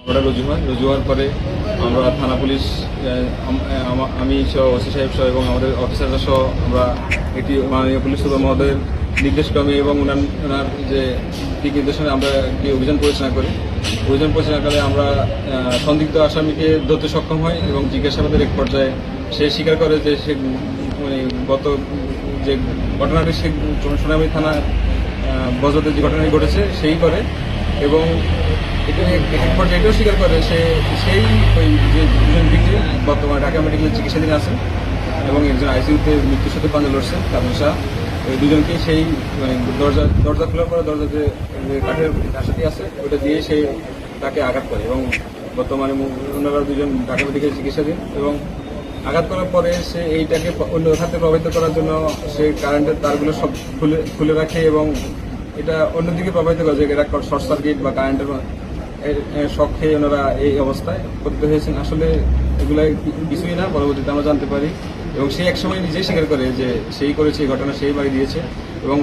আমরা রুজু রুজু হওয়ার পরে আমরা থানা পুলিশ আম- সহ ওসি সাহেব সহ এবং আমাদের অফিসাররা সহ আমরা একটি মাননীয় পুলিশ সুপার মহোদয়ের নির্দেশক্রমে এবং ওনার ওনার যে দিক নির্দেশনে আমরা একটি অভিযান পরিচালনা করি। অভিযান পরিচালনাকালে আমরা সন্দিগ্ধ আসামিকে ধরতে সক্ষম হয় এবং জিজ্ঞাসাবাদের এক পর্যায়ে সে স্বীকার করে যে সে মানে গত যে ঘটনাটি সে সোনামী থানা বজতে যে ঘটনাটি ঘটেছে সেই করে এবং পর্যায়ে এটাও স্বীকার করে সে, সেই ওই যে দুজন ভিক্টিম বর্তমানে ঢাকা মেডিকেল চিকিৎসাধীন আছেন এবং একজন আইসিইউতে মৃত্যুর সাথে পাঞ্জা লড়ছে কারণ শাহ। ওই দুজনকে সেই মানে দরজা দরজা খোলার পরে দরজা যে যে কাঠের ঘাসাটি আছে ওটা দিয়ে সে তাকে আঘাত করে এবং বর্তমানে ওনারা দুজন ঢাকা মেডিকেল চিকিৎসাধীন এবং আঘাত করার পরে সে এইটাকে অন্য খাতে প্রভাবিত করার জন্য সে কারেন্টের তারগুলো সব খুলে খুলে রাখে এবং এটা অন্যদিকে প্রভাবিত করে, যে এটা শর্ট সার্কিট বা কারেন্টের শখ খেয়ে ওনারা এই অবস্থায় পতিত হয়েছেন। আসলে এগুলো কিছুই না, পরবর্তীতে আমরা জানতে পারি। এবং সে একসময় নিজেই স্বীকার করে যে সেই করেছে, এই ঘটনা সেই বাড়ি দিয়েছে। এবং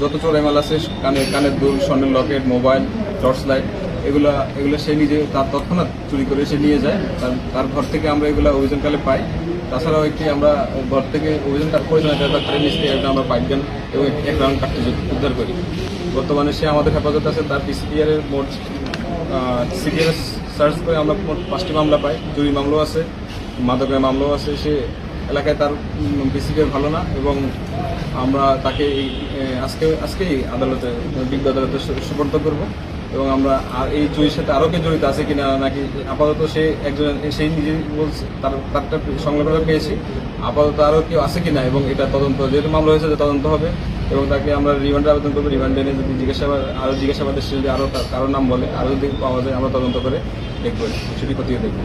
যত চোরাইমাল আছে কানের কানের দুল, স্বর্ণের লকেট, মোবাইল, টর্চ লাইট এগুলা, এগুলো সে নিজে তার তৎক্ষণাৎ চুরি করে সে নিয়ে যায়। তার তার ঘর থেকে আমরা এগুলো অভিযানকালে পাই। তাছাড়াও একটি আমরা ঘর থেকে অভিযানটা পরিচালনা তার ট্রেন একটা আমরা পাইপ গান এবং এক রাউন্ড কাটতে উদ্ধার করি। বর্তমানে সে আমাদের হেফাজত আছে, তার পিসিপিআর এর মোট সিপিআর সার্চ করে আমরা মোট পাঁচটি মামলা পাই। চুরি মামলাও আছে, মাদকের মামলাও আছে। সে এলাকায় তার বিসিপিআর ভালো না এবং আমরা তাকে আজকে, আজকেই আদালতে, বিজ্ঞ আদালতে সুপর্দ করব। এবং আমরা আর এই চুরির সাথে আরও কে জড়িত আছে কিনা নাকি আপাতত সে একজন, সেই নিজে বলছে, তার, তারটা সংগ্রহ পেয়েছি। আপাতত আরও কেউ আছে কিনা এবং এটা তদন্ত, যেহেতু মামলা হয়েছে তদন্ত হবে এবং তাকে আমরা রিমান্ডে আবেদন করব। রিমান্ডে এনে যদি জিজ্ঞাসাবাদ, আরও জিজ্ঞাসাবাদের যদি আরও কারোর নাম বলে, আরও যদি পাওয়া যায়, আমরা তদন্ত করে দেখব ছুটি খতিয়ে দেখব।